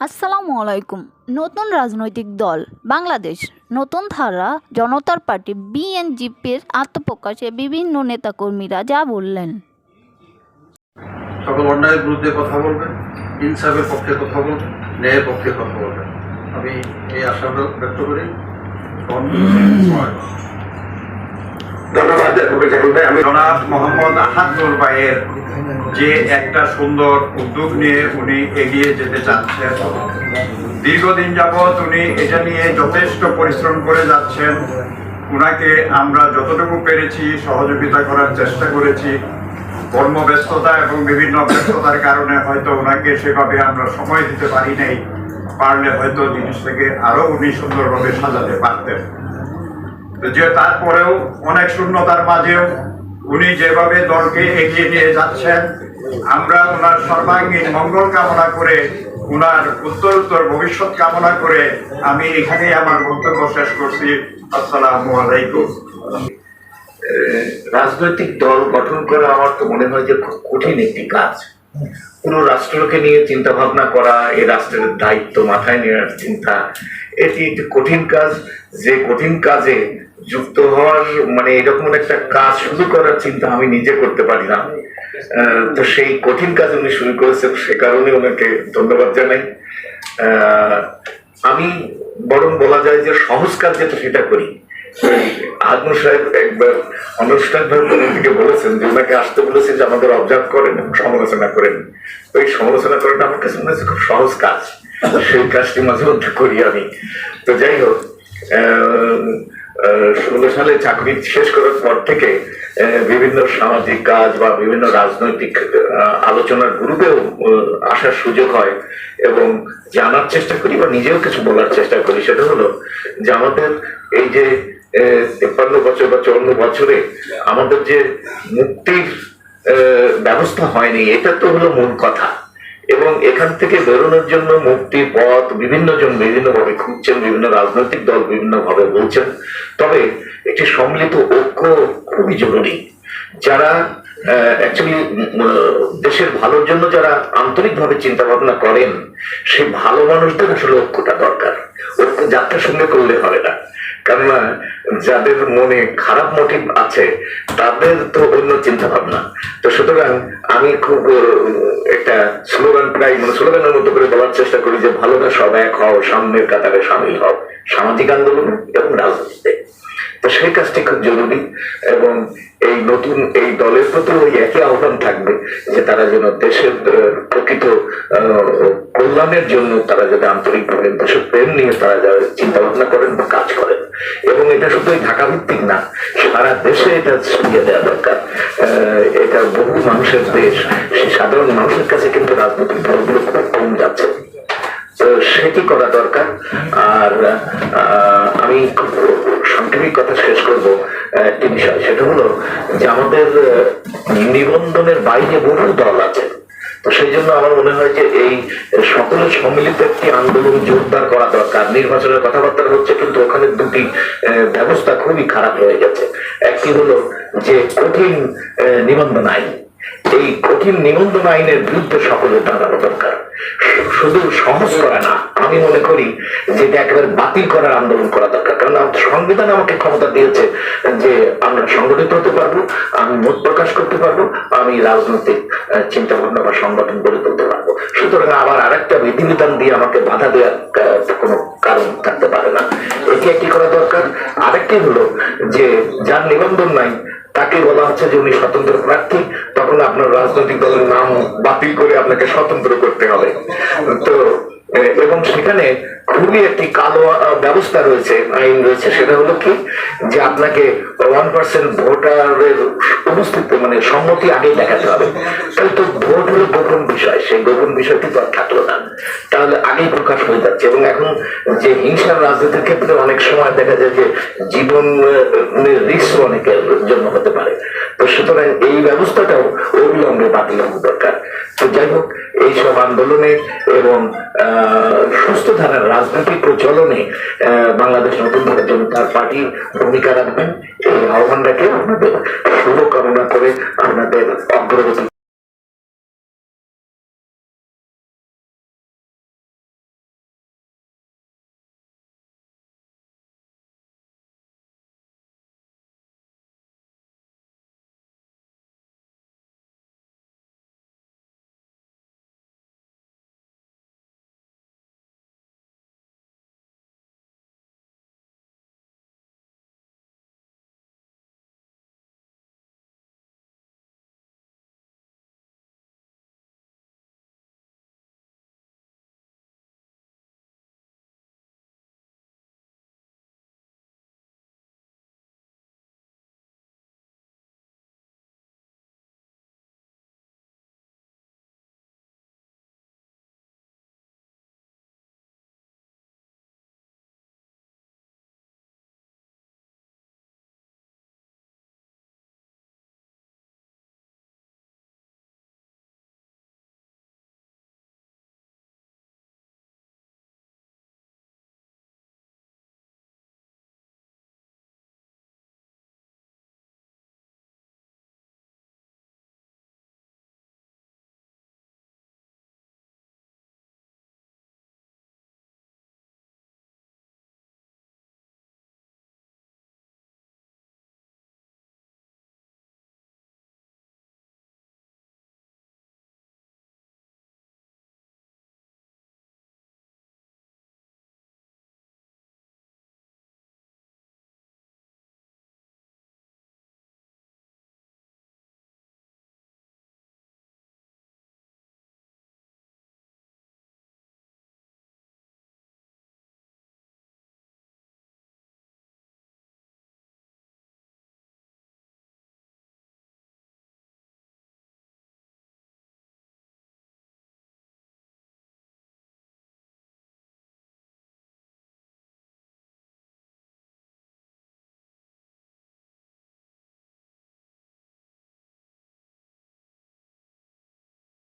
আসসালামু আলাইকুম। নতুন রাজনৈতিক দল, বাংলাদেশ। নতুন ধারা, জনতার পার্টি, বিএনজিপির আত্মপ্রকাশে বিভিন্ন নেতাকর্মীরা যা বললেন। সকল অন্যায়ের বিরুদ্ধে কথা বলবেন, ইনসাফের পক্ষে কথা বলবেন, ন্যায়ের পক্ষে কথা বলবেন। আমি এই আশা ব্যক্ত করি। দীর্ঘদিন যাবৎ উনি এটা নিয়ে যথেষ্ট পরিশ্রম করে যাচ্ছেন। উনাকে আমরা যতটুকু পেরেছি সহযোগিতা করার চেষ্টা করেছি। কর্মব্যস্ততা এবং বিভিন্ন ব্যস্ততার কারণে হয়তো ওনাকে সেভাবে আমরা সময় দিতে পারি নাই। পারলে হয়তো জিনিসটাকে আরও উনি সুন্দরভাবে সাজাতে পারতেন। যে তারপরেও অনেক শূন্যতার মাঝেও উনি যেভাবে দলকে এগিয়ে নিয়ে যাচ্ছেন, আমরা ওনার সর্বাঙ্গীন মঙ্গল কামনা করে ওনার উত্তরোত্তর ভবিষ্যৎ কামনা করে আমি এখানেই আমার বক্তব্য শেষ করছি। আসসালামু আলাইকুম। রাজনৈতিক দল গঠন করা আমার তো মনে হয় যে খুব কঠিন একটি কাজ। পুরো রাষ্ট্রকে নিয়ে চিন্তা ভাবনা করা এই রাষ্ট্রের দায়িত্ব মাথায় নেওয়ার চিন্তা, এটি একটি কঠিন কাজ। যে কঠিন কাজে যুক্ত হওয়ার মানে এরকম একটা কাজ শুরু করার চিন্তা আমি নিজে করতে পারি না। তো সেই কঠিন কাজ উনি শুরু করেছেন, সে কারণে ওনাকে ধন্যবাদ জানাই। আমি বরং বলা যায় যে সহজ কাজ যেটা সেটা করি। আদম সাহেব একবার অনুষ্ঠান থেকে বলেছেন যে ওনাকে আসতে বলেছে যে আমাদের অবজার্ভ করেন এবং সমালোচনা করেন। ওই সমালোচনা করাটা আমার কাছে মনে হচ্ছে খুব সহজ কাজ। সেই কাজটি মাঝে মধ্যে করি আমি। তো যাই হোক ষোলো সালে চাকরি শেষ করার পর থেকে বিভিন্ন সামাজিক কাজ বা বিভিন্ন রাজনৈতিক আলোচনার গ্রুপেও আসার সুযোগ হয় এবং জানার চেষ্টা করি বা নিজেও কিছু বলার চেষ্টা করি। সেটা হলো যে আমাদের এই যে তেপ্পান্ন বছর বা চুয়ান্ন বছরে আমাদের যে মুক্তির ব্যবস্থা হয়নি, এটা তো হলো মূল কথা। এবং এখান থেকে বেরোনোর জন্য মুক্তির পথ বিভিন্ন জন বিভিন্ন ভাবে খুঁজছেন, বিভিন্ন রাজনৈতিক দল বিভিন্ন ভাবে বলছেন। তবে একটি সম্মিলিত ঐক্য খুবই জরুরি। যারা দেশের ভালোর জন্য যারা আন্তরিকভাবে চিন্তা ভাবনা করেন, সেই ভালো মানুষদের আসলে ঐক্যটা দরকার। ঐক্য যাত্রা সঙ্গে করলে হবে না। কেননা, যাদের মনে খারাপ মোটিভ আছে, তাদের তো অন্য চিন্তা ভাবনা তো সুতরাং আমি খুব একটা স্লোগান প্রায় মানে স্লোগানের মতো করে বলার চেষ্টা করি যে ভালোটা সব এক হও, সামনের কাতারে সামিল হও। সামাজিক আন্দোলন এবং রাজনীতিতে তো সেই কাজটি খুব জরুরি এবং এই নতুন এই দলের প্রতি ওই একই আহ্বান থাকবে যে তারা যেন দেশের প্রকৃত কল্যাণের জন্য তারা যাতে আন্তরিকভাবে দেশের প্রেম নিয়ে তারা যারা চিন্তা ভাবনা করেন বা কাজ করেন। এবং এটা শুধু এই ঢাকা ভিত্তিক না, সারা দেশে এটা ছড়িয়ে দেওয়া দরকার। এটা বহু মানুষের দেশ সাধারণ মানুষের কাছে কিন্তু রাজনৈতিক দলগুলো খুব কম যাচ্ছে। তো সেটি করা দরকার। আর আমি খুব সাংক্ষেপিক কথা শেষ করব। একটি বিষয়, সেটা হলো যে আমাদের নিবন্ধনের বাইরে বহু দল আছে। তো সেই জন্য আমার মনে হয় যে এই সকলের সম্মিলিত একটি আন্দোলন জোরদার করা দরকার। নির্বাচনের কথাবার্তা হচ্ছে কিন্তু ওখানে দুটি ব্যবস্থা খুবই খারাপ হয়ে গেছে। একটি হলো যে কঠিন নিবন্ধন আইন। এই কঠিন নিবন্ধন আইনের বিরুদ্ধে সকলের দাঁড়ানো দরকার। শুধু সহজ করা না, আমি মনে করি যে এটা একেবারে বাতিল করার আন্দোলন করা দরকার। কারণ সংবিধান আমাকে ক্ষমতা দিয়েছে যে আমরা সংগঠিত হতে পারব, আমি মত প্রকাশ করতে পারব, আমি রাজনৈতিক চিন্তা ভাবনা বা সংগঠন গড়ে তুলতে পারব। সুতরাং আবার আরেকটা বিধিবিধান দিয়ে আমাকে বাধা দেওয়ার কোনো কারণ থাকতে পারে না। এটি একটি করা দরকার। আরেকটি হলো যে যার নিবন্ধন নাই তাকে বলা হচ্ছে যে উনি স্বতন্ত্র প্রার্থী, তখন আপনার রাজনৈতিক দলের নাম বাতিল করে আপনাকে স্বতন্ত্র করতে হবে। তো এবং সেখানে খুবই একটি কালো ব্যবস্থা রয়েছে, আইন রয়েছে। সেটা হলো কি? যে আপনাকে ওয়ান পার্সেন্ট ভোটারের উপস্থিতি মানে সম্মতি আগেই দেখাতে হবে। তাহলে তো ভোট হলো গোপন বিষয়, সেই গোপন বিষয়টি তো আর থাকল না। তাহলে আগেই প্রকাশ হয়ে যাচ্ছে। এবং এখন যে হিংসার রাজনীতির ক্ষেত্রে অনেক সময় দেখা যায় যে জীবনের রিস্ক অনেকের জন্য হতে পারে। তো সুতরাং এই ব্যবস্থাটাও অবিলম্বে বাতিল হওয়া দরকার। তো যাই হোক, এইসব আন্দোলনে এবং সুস্থ ধারার রাজনৈতিক প্রচলনে বাংলাদেশ নতুন ধারা জনতার পার্টি ভূমিকা রাখবেন। এই আহ্বানটাকে আপনাদের শুভকামনা করে আপনাদের অগ্রগতি